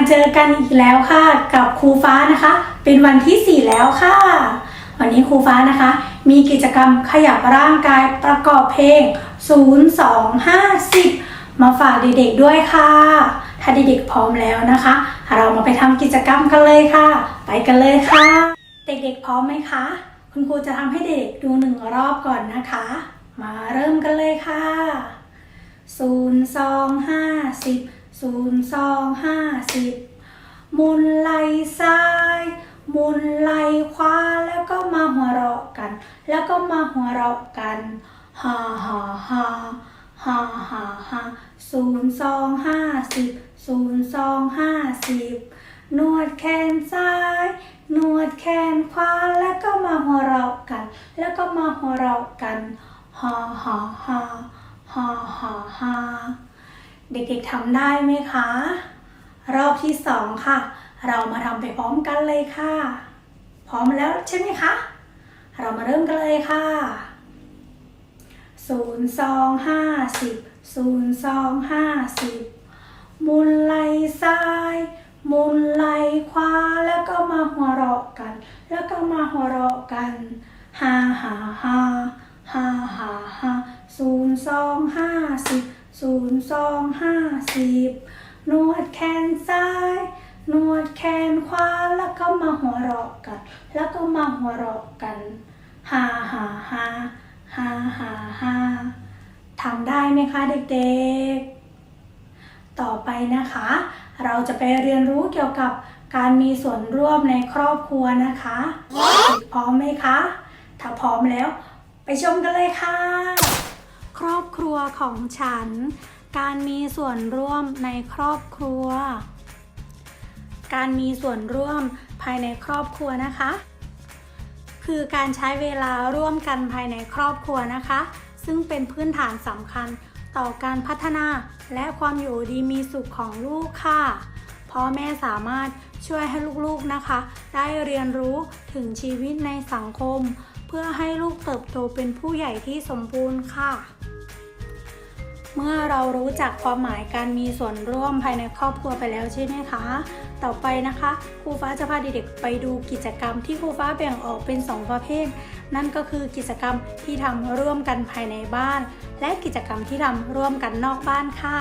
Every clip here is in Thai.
มาเจอกันอีกแล้วค่ะ กับครูฟ้านะคะ เป็นวันที่ 4 แล้วค่ะ วันนี้ครูฟ้านะคะ มีกิจกรรมขยับร่างกายประกอบเพลง 0 2 5 10 มาฝากเด็กๆด้วยค่ะ ถ้าเด็กๆพร้อมแล้วนะคะ เรามาไปทำกิจกรรมกันเลยค่ะ ไปกันเลยค่ะ เด็กๆพร้อมไหมคะ คุณครูจะทำให้เด็กดูหนึ่งรอบก่อนนะคะ มาเริ่มกันเลยค่ะศูนย์สองห้าสิบ ศูนย์สองห้าสิบมุนไหลซ้าย มุนไหลขวาแล้วก็มาหัวเราะกัน แล้วก็มาหัวเราะกันฮ่าฮ่าฮ่าฮ่าฮ่าฮ่าศูนย์สองห้าสิบศูนย์สองห้าสิบนวดแขนซ้าย นวดแขนขวาแล้วก็มาหัวเราะกัน แล้วก็มาหัวเราะกันฮ่าฮ่าฮ่าฮ่าฮ่าฮ่า เด็กๆทำได้ไหมคะ รอบที่สองค่ะ เรามาทำไปพร้อมกันเลยค่ะ พร้อมแล้วใช่ไหมคะ เรามาเริ่มกันเลยค่ะศูนย์สองห้าสิบศูนย์สองห้าสิบมุนไหลซ้ายมุนไหลขวาแล้วก็มาหัวเราะกัน แล้วก็มาหัวเราะกันฮ่าฮ่าฮ่าห้าห้าห้าศูนย์สองห้าสิบ ศูนย์สองห้าสิบนวดแขนซ้าย นวดแขนขวาแล้วก็มาหัวเราะกัน แล้วก็มาหัวเราะกันห้าห้าห้าห้าห้าห้าทำได้ไหมคะเด็กๆ ต่อไปนะคะ เราจะไปเรียนรู้เกี่ยวกับการมีส่วนร่วมในครอบครัวนะคะเด็กพร้อมไหมคะ ถ้าพร้อมแล้ว ไปชมกันเลยค่ะ ครอบครัวของฉัน การมีส่วนร่วมในครอบครัว การมีส่วนร่วมภายในครอบครัวนะคะ คือการใช้เวลาร่วมกันภายในครอบครัวนะคะ ซึ่งเป็นพื้นฐานสำคัญต่อการพัฒนาและความอยู่ดีมีสุขของลูกค่ะพ่อแม่สามารถช่วยให้ลูกๆนะคะ ได้เรียนรู้ถึงชีวิตในสังคม เพื่อให้ลูกเติบโตเป็นผู้ใหญ่ที่สมบูรณ์ค่ะ เมื่อเรารู้จักความหมายการมีส่วนร่วมภายในครอบครัวไปแล้วใช่ไหมคะ ต่อไปนะคะครูฟ้าจะพาเด็กๆไปดูกิจกรรมที่ครูฟ้าแบ่งออกเป็น 2 ประเภท นั่นก็คือกิจกรรมที่ทำร่วมกันภายในบ้าน และกิจกรรมที่ทำร่วมกันนอกบ้านค่ะ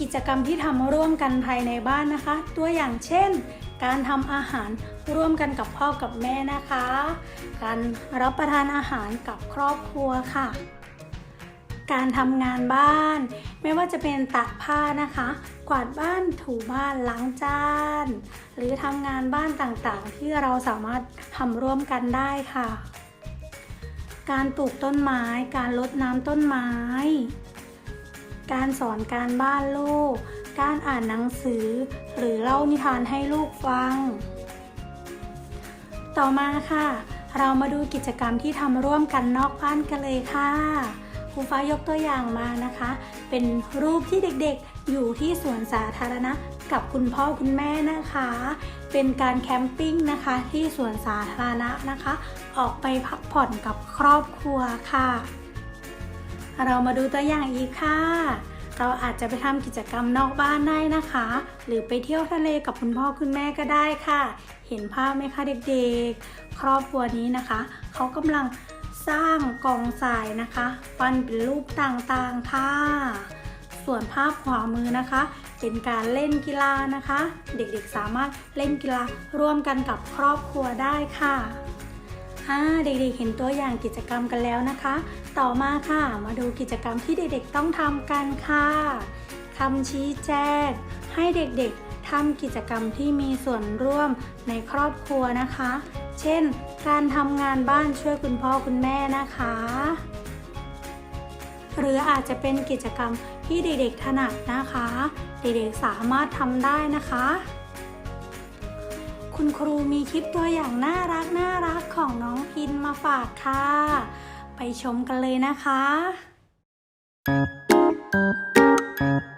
กิจกรรมที่ทำร่วมกันภายในบ้านนะคะ ตัวอย่างเช่น การทำอาหารร่วมกันกับพ่อกับแม่นะคะ การรับประทานอาหารกับครอบครัวค่ะ การทำงานบ้าน ไม่ว่าจะเป็นตักผ้านะคะ กวาดบ้านถูบ้านล้างจาน หรือทำงานบ้านต่างๆ ที่เราสามารถทำร่วมกันได้ค่ะ การปลูกต้นไม้ การรดน้ำต้นไม้ การสอนการบ้านลูก การอ่านหนังสือ หรือเล่านิทานให้ลูกฟัง ต่อมาค่ะเรามาดูกิจกรรมที่ทำร่วมกันนอกบ้านกันเลยค่ะ ครูฟ้ายกตัวอย่างมานะคะ เป็นรูปที่เด็กๆ อยู่ที่สวนสาธารณะกับคุณพ่อคุณแม่นะคะ เป็นการแคมปิ้งนะคะที่สวนสาธารณะนะคะ ออกไปพักผ่อนกับครอบครัวค่ะ เรามาดูตัวอย่างอีกค่ะ เราอาจจะไปทำกิจกรรมนอกบ้านได้นะคะ หรือไปเที่ยวทะเลกับคุณพ่อคุณแม่ก็ได้ค่ะ เห็นภาพไหมคะเด็กๆ ครอบครัวนี้นะคะ เขากำลัง สร้างกองทรายนะคะ ปั้นเป็นรูปต่างๆค่ะ ส่วนภาพขวามือนะคะ เป็นการเล่นกีฬานะคะ เด็กๆสามารถเล่นกีฬาร่วมกันกับครอบครัวได้ค่ะอ่าเด็กๆเห็นตัวอย่างกิจกรรมกันแล้วนะคะ ต่อมาค่ะ มาดูกิจกรรมที่เด็กๆต้องทำกันค่ะคำชี้แจงให้เด็กๆทำกิจกรรมที่มีส่วนร่วมในครอบครัวนะคะ เช่น การทำงานบ้านช่วยคุณพ่อคุณแม่นะคะ หรืออาจจะเป็นกิจกรรมที่เด็กๆถนัดนะคะ เด็กๆสามารถทำได้นะคะ คุณครูมีคลิปตัวอย่างน่ารักน่ารักของน้องพินมาฝากค่ะ ไปชมกันเลยนะคะส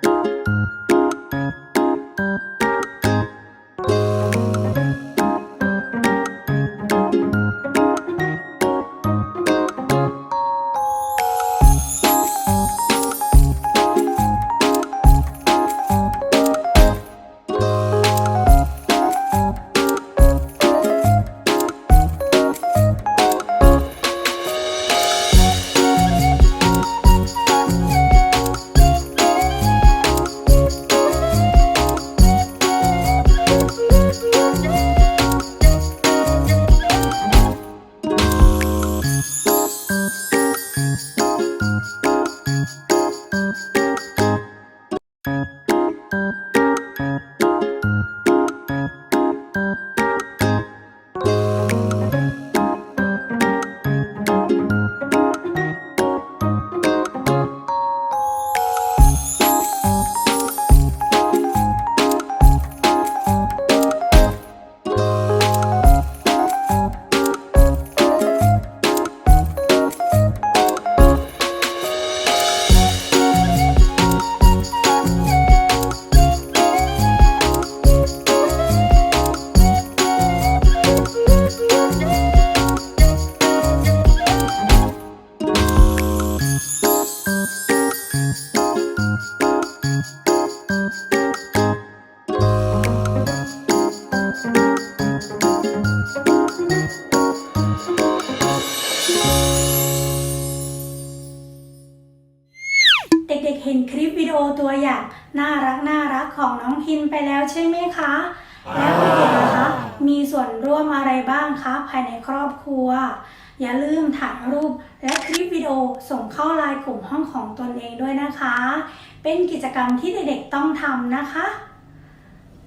ตัวอย่างน่ารักน่ารักของน้องพินไปแล้วใช่ไหมคะ แล้วเด็กๆนะคะมีส่วนร่วมอะไรบ้างคะภายในครอบครัว อย่าลืมถ่ายรูปและคลิปวิดีโอส่งเข้าไลน์กลุ่มห้องของตนเองด้วยนะคะ เป็นกิจกรรมที่เด็กๆต้องทำนะคะ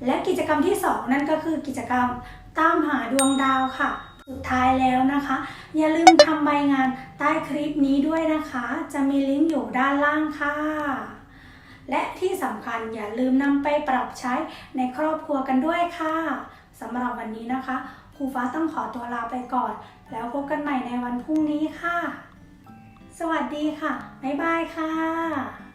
และกิจกรรมที่สองนั่นก็คือกิจกรรมตามหาดวงดาวค่ะสุดท้ายแล้วนะคะ อย่าลืมทำใบงานใต้คลิปนี้ด้วยนะคะ จะมีลิงก์อยู่ด้านล่างค่ะ และที่สำคัญอย่าลืมนำไปปรับใช้ในครอบครัวกันด้วยค่ะสำหรับวันนี้นะคะครูฟ้าต้องขอตัวลาไปก่อน แล้วพบกันใหม่ในวันพรุ่งนี้ค่ะ สวัสดีค่ะ บ๊ายบายค่ะ